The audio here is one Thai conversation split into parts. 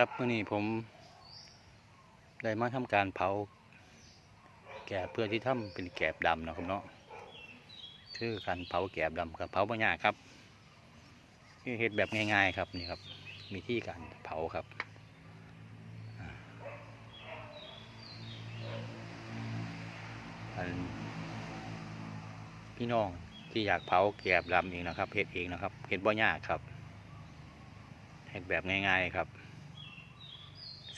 ครับเมื่อนี้ผมได้มาทำการเผา แกบเพื่อที่ทำเป็นแกบดำนะครับเนาะคือการเผาแกบดำครับเผาปัญญากครับคือเฮ็ดแบบง่ายๆครับนี่ครับ มีที่การเผาครับอันพี่น้องที่อยากเผาแกบดำเองนะครับเฮ็ดเองนะครับเฮ็ดบ่ยากครับเฮ็ดแบบง่ายๆครับ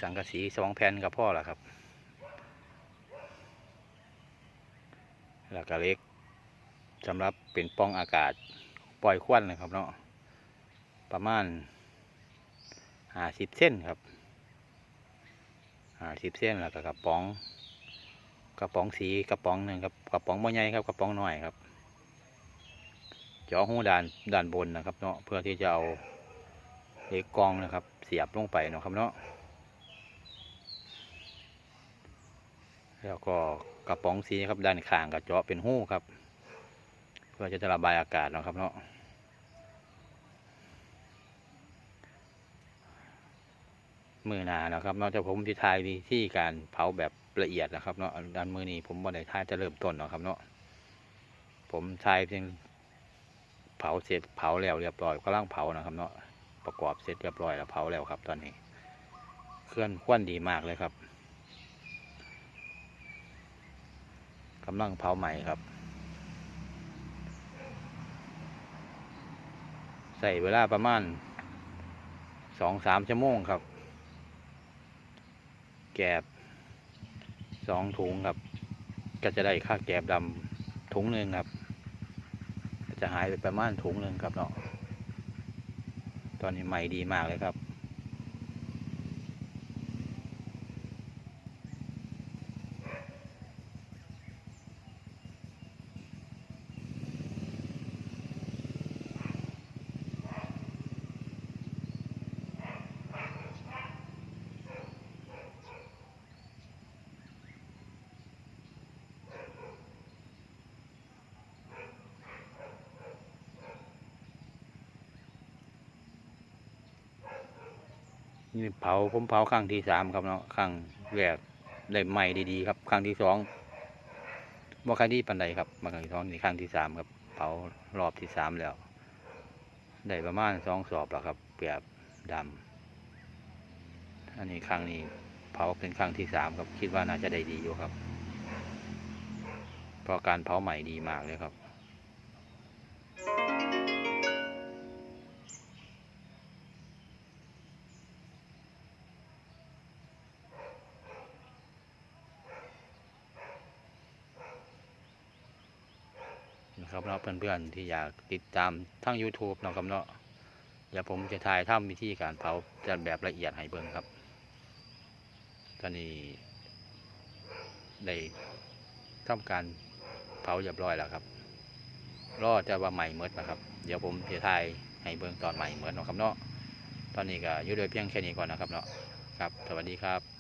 สังกะสีสองแผ่นกับพ่อละครับ แล้วก็เล็กสำหรับเป็นปล่องอากาศปล่อยควันนะครับเนาะประมาณห้าสิบเส้นครับห้าสิบเส้นแล้วก็กระป๋องกระป๋องสีกระป๋องหนึ่งครับกระป๋องบ่ใหญ่ครับกระป๋องน้อยครับเจาะหูด้านด้านบนนะครับเนาะเพื่อที่จะเอาเล็กกองนะครับ เสียบลงไปเนาะครับเนาะ แล้วก็กระป๋องสีครับด้านข้างก็เจาะเป็นหู้ครับ เพื่อจะระบายอากาศนะครับเนาะมือหนานะครับนอกจากผมที่ทายวิธีการเผาแบบละเอียดนะครับเนาะด้านมือนี้ผมบ่ได้ทายจะเริ่มต้นนะครับเนาะผมทายเพียงเผาเสร็จเผาแล้วเรียบร้อยก็ล่างเผานะครับเนาะประกอบเสร็จเรียบร้อยแล้วเผาแล้วครับ ตอนนี้ เคลื่อนควันดีมากเลยครับ กำลังเผาใหม่ครับใส่เวลาประมาณสองสามชั่วโมงครับ แกบสองถุงครับ ก็จะได้ค่าแกบดำถุงหนึ่งครับ จะหายไปประมาณถุงหนึ่งครับเนาะตอนนี้ใหม่ดีมากเลยครับ นี่เผาผมเผาครั้งที่สามครับเนาะครั้งแรกได้ใหม่ดีๆครับครั้งที่สองบ่ครั้งที่ปันใดครับมาครั้งที่สองนี่ครั้งที่สามครับ เผารอบที่สามแล้ว ได้ประมาณสองสอบแล้วครับเปียบดำอันนี้ครั้งนี้เผาเป็นครั้งที่สามครับคิดว่าน่าจะได้ดีอยู่ครับเพราะการเผาใหม่ดีมากเลยครับ นะครับเนาะเพื่อนๆที่อยากติดตามทั้ง YouTube เนาะครับเนาะเดี๋ยวผมจะถ่ายทำวิธีการเผาจะแบบละเอียดให้เบิ่งครับตอนนี้ได้ทำการเผาเรียบร้อยแล้วครับรอจะว่าใหม่เมดนะครับ เดี๋ยวผมจะถ่ายให้เบิ่งตอนใหม่เมดเนะครับเนาะตอนนี้ก็ยู่โดวยเพียงแค่นี้ก่อนนะครับเนาะครับ สวัสดีครับ